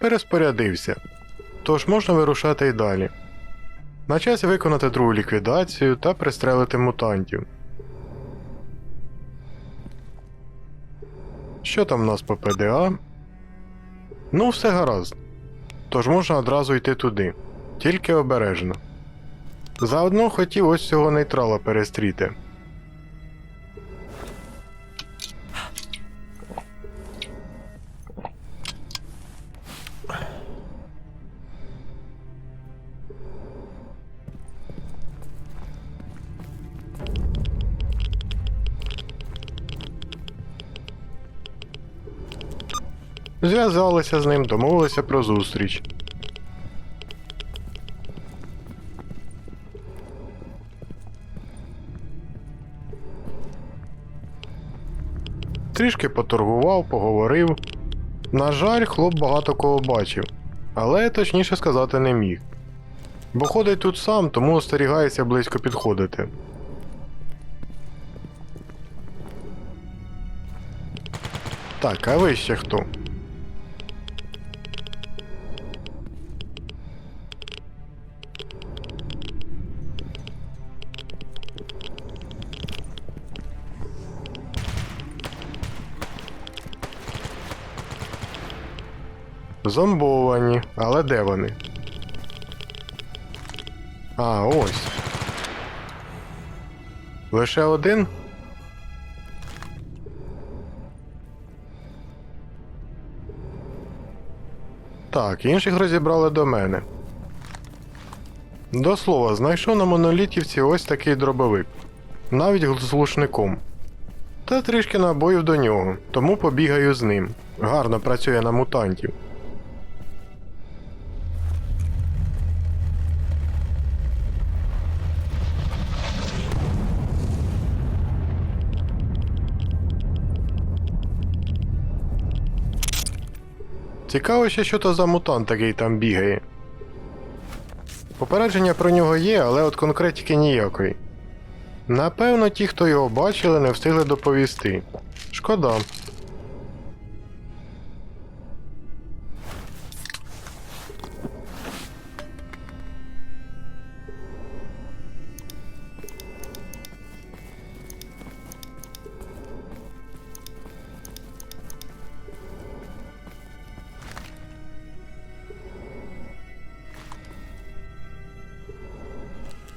переспорядився. Тож можна вирушати й далі. На часі виконати другу ліквідацію та пристрелити мутантів. Що там у нас по ПДА? Ну, все гаразд. Тож можна одразу йти туди. Тільки обережно. Заодно хотів ось цього нейтрала перестріти. Зв'язалися з ним, домовилися про зустріч. Трішки поторгував, поговорив. На жаль, хлоп багато кого бачив, але точніше сказати не міг. Бо ходить тут сам, тому остерігається близько підходити. Так, а ви ще хто? Зомбовані, але де вони? А, ось. Лише один? Так, інших розібрали до мене. До слова, знайшов на монолітівці ось такий дробовик. Навіть з глушником. Та трішки набоїв до нього, тому побігаю з ним. Гарно працює на мутантів. Цікаво ще, що то за мутант такий там бігає. Попередження про нього є, але от конкретики ніякої. Напевно, ті, хто його бачили, не встигли доповісти. Шкода.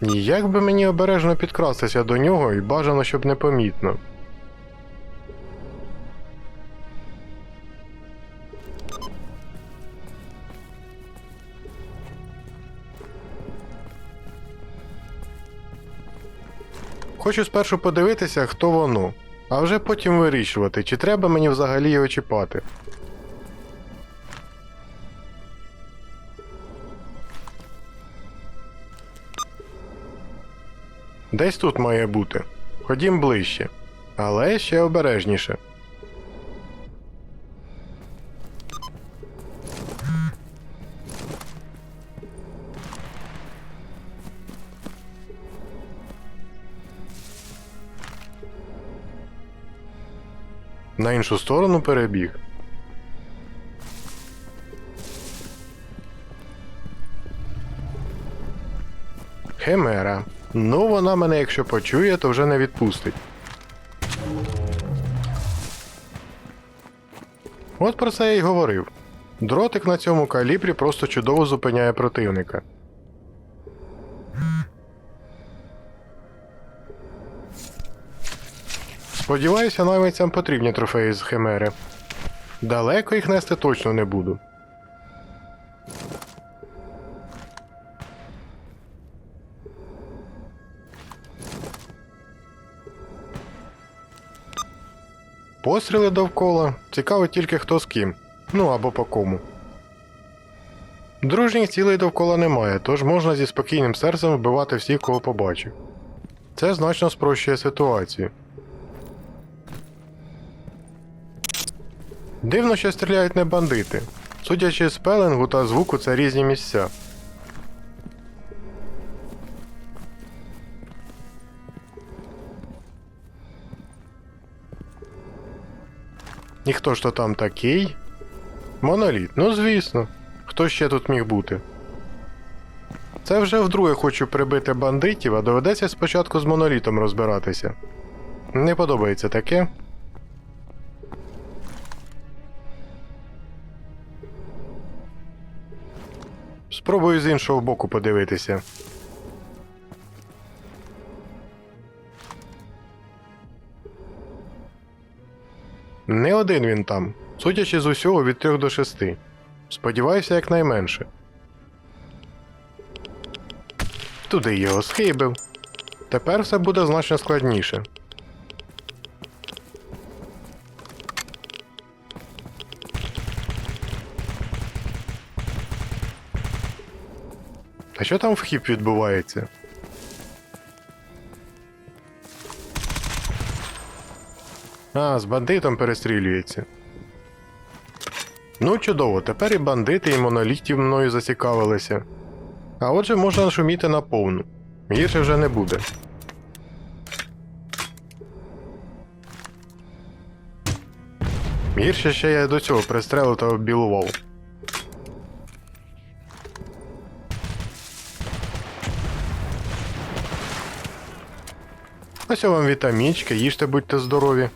Як би мені обережно підкрастися до нього і бажано, щоб непомітно. Хочу спершу подивитися, хто воно, а вже потім вирішувати, чи треба мені взагалі його чіпати. Десь тут має бути. Ходім ближче. Але ще обережніше. На іншу сторону перебіг. Химера. Ну, вона мене, якщо почує, то вже не відпустить. От про це я й говорив. Дротик на цьому калібрі просто чудово зупиняє противника. Сподіваюся, наймицям потрібні трофеї з Химери. Далеко їх нести точно не буду. Постріли довкола. Цікаво тільки хто з ким. Ну або по кому. Дружніх цілей довкола немає, тож можна зі спокійним серцем вбивати всіх, кого побачив. Це значно спрощує ситуацію. Дивно, що стріляють не бандити. Судячи з пеленгу та звуку, це різні місця. І хто ж то там такий? Моноліт, ну звісно. Хто ще тут міг бути? Це вже вдруге хочу прибити бандитів, а доведеться спочатку з монолітом розбиратися. Не подобається таке. Спробую з іншого боку подивитися. Не один він там, судячи з усього від трьох до шести. Сподіваюся, якнайменше. Туди його схибив. Тепер все буде значно складніше. А що там вхід відбувається? А, з бандитом перестрілюється. Ну, чудово, тепер і бандити, і монолітів мною зацікавилися. А отже, можна шуміти на повну. Гірше вже не буде. Гірше ще я до цього пристрелив та оббілував. Ось вам вітамінчики, їжте, будьте здорові.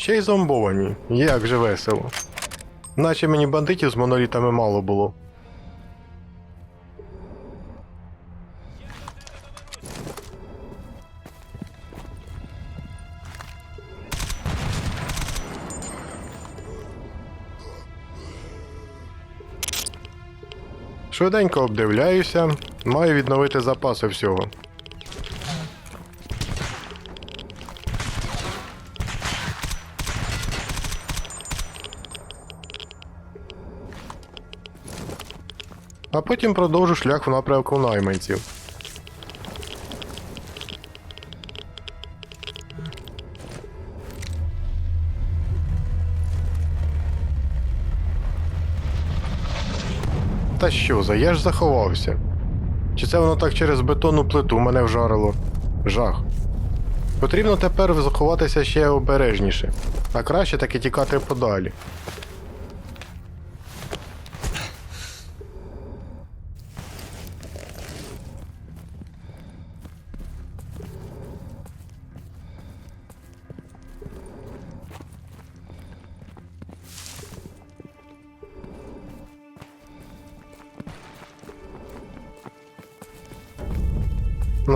Ще й зомбовані. Як же весело. Наче мені бандитів з монолітами мало було. Швиденько обдивляюся, маю відновити запаси всього. А потім продовжу шлях в напрямку найманців. Та що за, я ж заховався. Чи це воно так через бетонну плиту мене вжарило? Жах. Потрібно тепер заховатися ще обережніше, а краще таки тікати подалі.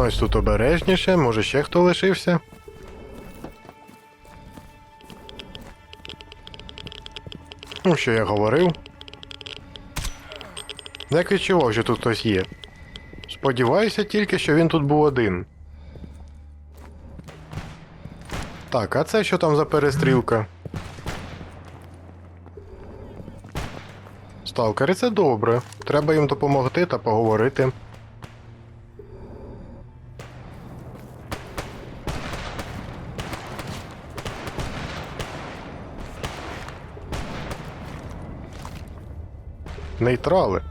Ось тут обережніше, може ще хто лишився. Ну, що я говорив? Як відчував, що тут хтось є. Сподіваюся тільки, що він тут був один. Так, а це що там за перестрілка? Сталкери, це добре. Треба їм допомогти та поговорити. Нейтрали.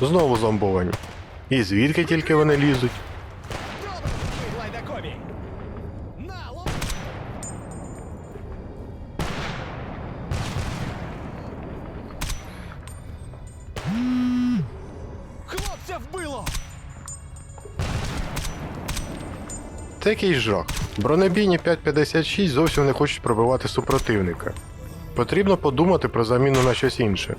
Знову зомбовані. І звідки тільки вони лізуть? Хлопця вбило! Це якийсь жах. Бронебійні 5.56 зовсім не хочуть пробивати супротивника. Потрібно подумати про заміну на щось інше.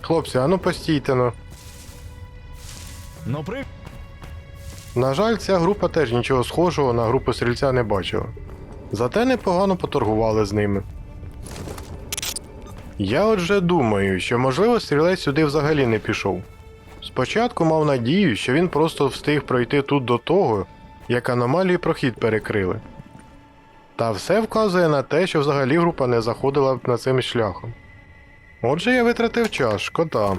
Хлопці, а ну постійте ну. Ну при... На жаль, ця група теж нічого схожого на групу стрільця не бачила. Зате непогано поторгували з ними. Я отже думаю, що можливо стрілець сюди взагалі не пішов. Спочатку мав надію, що він просто встиг пройти тут до того, як аномалії прохід перекрили. Та все вказує на те, що взагалі група не заходила б на цим шляхом. Отже, я витратив час, шкода.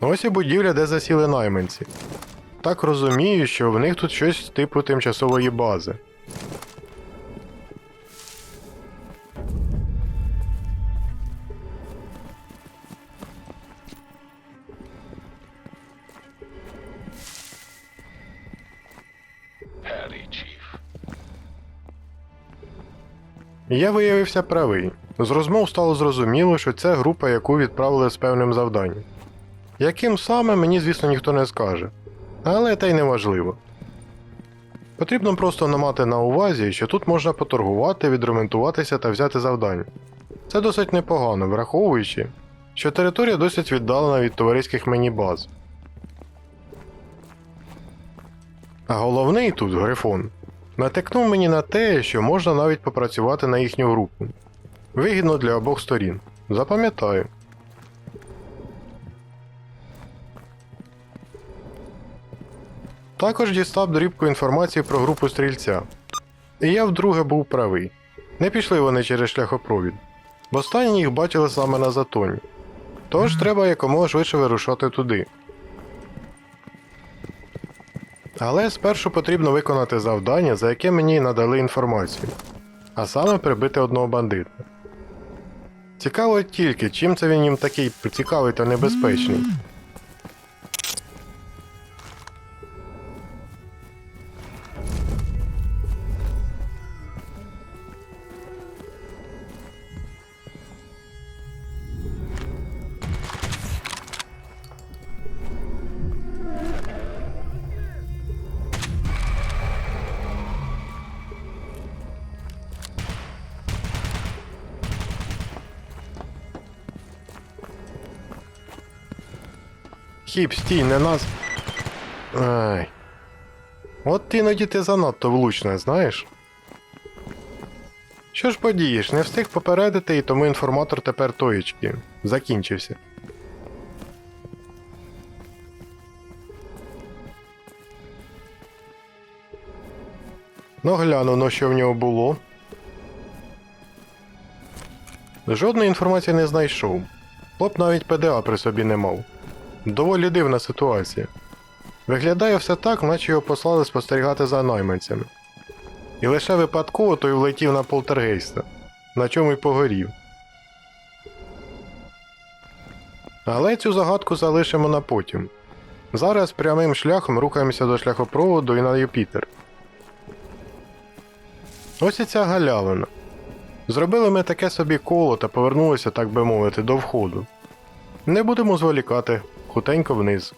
Ось і будівля, де засіли найманці. Так розумію, що в них тут щось типу тимчасової бази. Я виявився правий. З розмов стало зрозуміло, що це група, яку відправили з певним завданням. Яким саме, мені, звісно, ніхто не скаже. Але те й не важливо. Потрібно просто не мати на увазі, що тут можна поторгувати, відремонтуватися та взяти завдання. Це досить непогано, враховуючи, що територія досить віддалена від товариських міні-баз. А головний тут, Грифон, натякнув мені на те, що можна навіть попрацювати на їхню групу. Вигідно для обох сторін. Запам'ятаю. Також дістав дрібку інформації про групу стрільця. І я вдруге був правий. Не пішли вони через шляхопровід. В останній їх бачили саме на затоні. Тож треба якомога швидше вирушати туди. Але спершу потрібно виконати завдання, за яке мені надали інформацію, а саме прибити одного бандита. Цікаво тільки, чим це він їм такий цікавий та небезпечний. Хіп, стій, не нас. Ай. От іноді ти занадто влучна, знаєш? Що ж подієш, не встиг попередити, і тому інформатор тепер тоєчки. Закінчився. Ну гляну, ну що в нього було. Жодної інформації не знайшов. Хлоп навіть ПДА при собі не мав. Доволі дивна ситуація. Виглядає все так, наче його послали спостерігати за найманцями. І лише випадково той влетів на полтергейста, на чому й погорів. Але цю загадку залишимо на потім. Зараз прямим шляхом рухаємося до шляхопроводу і на Юпітер. Ось і ця галявина. Зробили ми таке собі коло та повернулися, так би мовити, до входу. Не будемо зволікати, хутенько вниз.